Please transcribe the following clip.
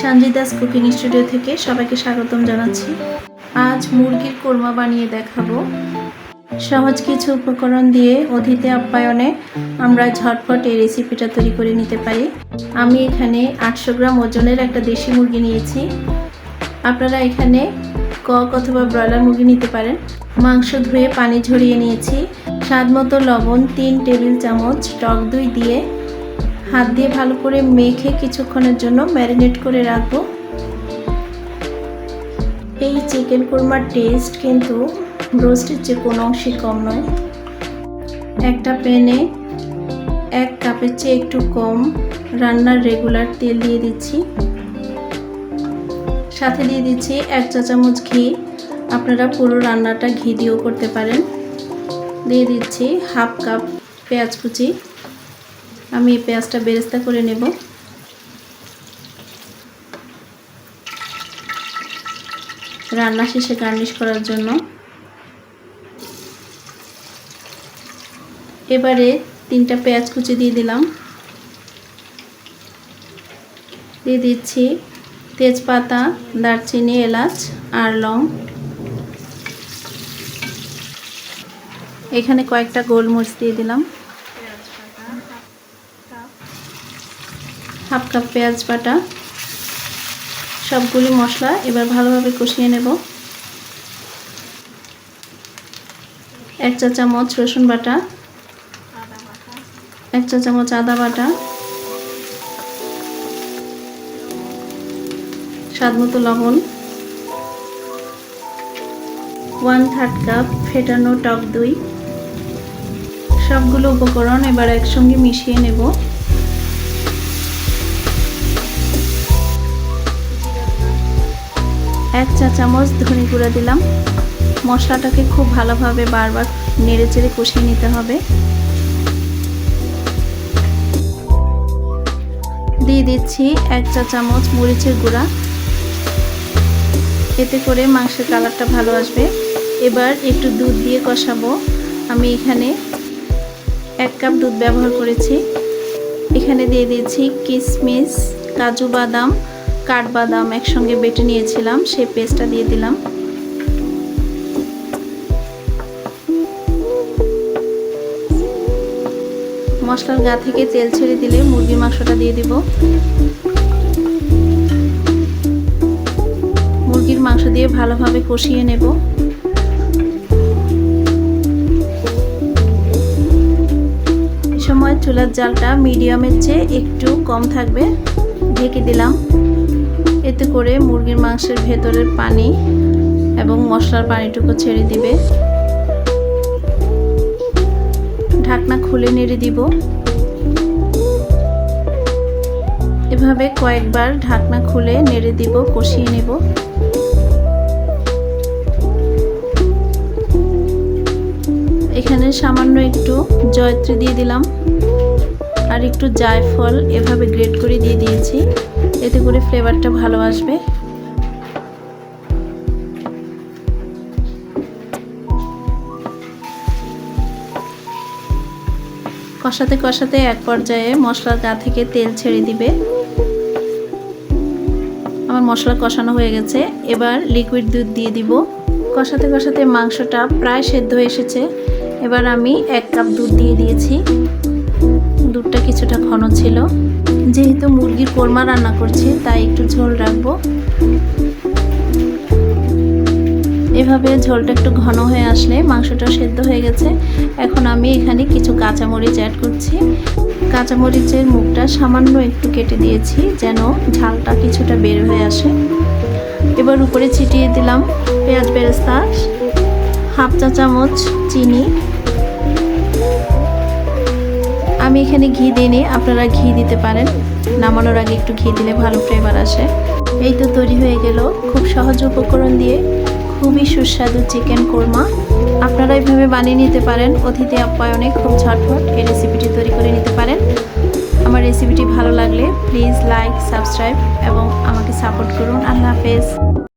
Sanjida's cooking studio থেকে সবাইকে স্বাগতম জানাচ্ছি। আজ মুরগির কোরমা বানিয়ে দেখাবো। সহজ কিছু উপকরণ দিয়ে অতিথি আপ্যায়নে আমরা ঝটপট এই রেসিপিটা তৈরি করে নিতে পারি। আমি এখানে আটশো গ্রাম ওজনের একটা দেশি মুরগি নিয়েছি। আপনারা এখানে কক অথবা ব্রয়লার মুরগি নিতে পারেন। মাংস ধুয়ে পানি ঝরিয়ে নিয়েছি। স্বাদ মতো লবণ, তিন টেবিল চামচ, টক দই দিয়ে হাত দিয়ে ভালো করে মেখে কিছুক্ষণের জন্য ম্যারিনেট করে রাখব। এই চিকেন কোরমার টেস্ট কিন্তু রোস্টের চেয়ে কোনো অংশে কম নয়। একটা প্যানে এক কাপের চেয়ে একটু কম রান্নার রেগুলার তেল দিয়ে দিচ্ছি। সাথে দিয়ে দিচ্ছি এক চা চামচ ঘি। আপনারা পুরো রান্নাটা ঘি দিয়েও করতে পারেন। দিয়ে দিচ্ছি হাফ কাপ পেঁয়াজ কুচি। আমি এই পেঁয়াজটা বেরেস্তা করে নেব। রান্না শেষে গার্নিশ করার জন্য। এবারে তিনটা পেঁয়াজ কুচি দিয়ে দিলাম। দিয়ে দিচ্ছি তেজপাতা, দারচিনি, এলাচ আর লং। এখানে কয়েকটা গোলমরিচ দিয়ে দিলাম। হাফ কাপ পেঁয়াজ বাটা। সবগুলি মশলা এবার ভালোভাবে কষিয়ে নেব। এক চা চামচ রসুন বাটা। এক চা চামচ আদা বাটা। স্বাদ মতো লবণ। ওয়ান থার্ড কাপ ফেটানো টক দই। সবগুলো উপকরণ এবার একসঙ্গে মিশিয়ে নেব। এক চা চামচ ধনে গুঁড়া দিলাম। মশলাটাকে খুব ভালোভাবে বারবার নেড়ে চেড়ে কষিয়ে নিতে হবে। দিয়ে দিচ্ছি এক চা চামচ মরিচের গুঁড়া। এতে করে মাংসের কালারটা ভালো আসবে। এবার একটু দুধ দিয়ে কষাবো। আমি এখানে এক কাপ দুধ ব্যবহার করেছি। এখানে দিয়ে দিয়েছি কিশমিশ কাজু বাদাম কাঠবাদাম একসঙ্গে বেটে নিয়েছিলাম, সেই পেস্টটা দিয়ে দিলাম। মশলার গা থেকে তেল ছেড়ে দিলে মুরগির মাংসটা দিয়ে দিব। মুরগির মাংস দিয়ে ভালোভাবে কষিয়ে নেব। সময় চুলার জালটা মিডিয়ামের চেয়ে একটু কম থাকবে, ঢেকে দিলাম। এতে করে মুরগির মাংসের ভেতরের পানি এবং মশলার পানিটুকু ছেড়ে দিবে। ঢাকনা খুলে নেড়ে দিব। এভাবে কয়েকবার ঢাকনা খুলে নেড়ে দিব, কষিয়ে নেব। এখানে সামান্য একটু জয়ত্রী দিয়ে দিলাম। আর একটু জায়ফল এভাবে গ্রেট করে দিয়ে দিয়েছি। এতে করে ফ্লেভারটা ভালো আসবে। কষাতে কষাতে এক পর্যায়ে মশলার গা থেকে তেল ছেড়ে দিবে। আমার মশলা কষানো হয়ে গেছে। এবার লিকুইড দুধ দিয়ে দিব। কষাতে কষাতে মাংসটা প্রায় সেদ্ধ এসেছে। এবার আমি এক কাপ দুধ দিয়ে দিয়েছি। দুধটা কিছুটা ঘন ছিল। যেহেতু মুরগির কোরমা রান্না করছি, তাই একটু ঝোল রাখব। এভাবে ঝোলটা একটু ঘন হয়ে আসলে মাংসটা সেদ্ধ হয়ে গেছে। এখন আমি এখানে কিছু কাঁচামরিচ অ্যাড করছি। কাঁচামরিচের মুখটা সামান্য একটু কেটে দিয়েছি, যেন ঝালটা কিছুটা বের হয়ে আসে। এবার উপরে ছিটিয়ে দিলাম পেঁয়াজ বেরেস্তা, হাফ চা চামচ চিনি আমি এখানে ঘি দিইনি আপনারা ঘি দিতে পারেন। নামানোর আগে একটু ঘি দিলে ভালো ফ্লেভার আসে। এই তো তৈরি হয়ে গেল খুব সহজ উপকরণ দিয়ে খুবই সুস্বাদু চিকেন কোরমা। আপনারা এইভাবে বানিয়ে নিতে পারেন অতিথি আপ্যায়নে খুব ঝটফট এই রেসিপিটি তৈরি করে নিতে পারেন। আমার রেসিপিটি ভালো লাগলে প্লিজ লাইক সাবস্ক্রাইব এবং আমাকে সাপোর্ট করুন। আল্লাহ হাফেজ।